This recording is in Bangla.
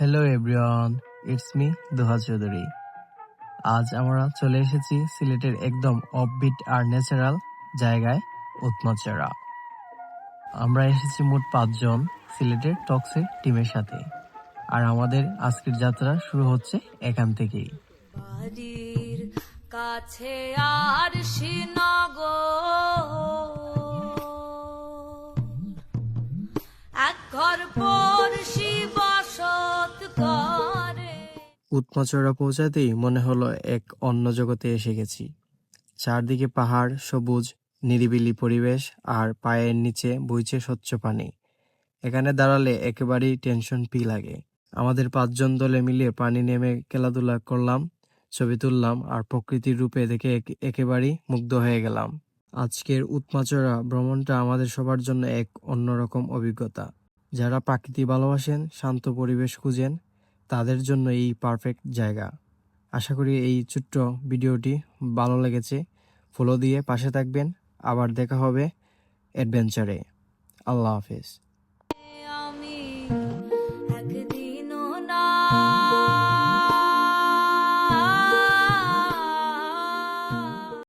Hello everyone it's me Duha Chowdhury আজ আমরা চলে এসেছি সিলেটের একদম অফবিট আর ন্যাচারাল জায়গায় উৎমাচড়া আমরা এসেছি মোট পাঁচজন সিলেটের টক্সের টিমের সাথে। আর আমাদের আজকের যাত্রা শুরু হচ্ছে এখান থেকেই। কাছে আর এক ঘর উৎমাচড়া পৌঁছাতেই মনে হলো এক অন্য জগতে এসে গেছি। চারদিকে পাহাড়, সবুজ, নিরিবিলি পরিবেশ আর পায়ের নিচে বইছে স্বচ্ছ পানি। এখানে দাঁড়ালে একেবারেই টেনশন ফি লাগে। আমাদের পাঁচজন দলে মিলে পানি নেমে খেলাধুলা করলাম, ছবি তুললাম আর প্রকৃতির রূপে দেখে একে- একেবারেই মুগ্ধ হয়ে গেলাম। আজকের উৎমাচড়া ভ্রমণটা আমাদের সবার জন্য এক অন্যরকম অভিজ্ঞতা। যারা প্রাকৃতি ভালোবাসেন, শান্ত পরিবেশ খুঁজেন তাদের জন্য এই পারফেক্ট জায়গা। আশা করি এই ছোট্ট ভিডিওটি ভালো লেগেছে। ফলো দিয়ে পাশে থাকবেন। আবার দেখা হবে অ্যাডভেঞ্চারে আল্লাহ হাফেজ।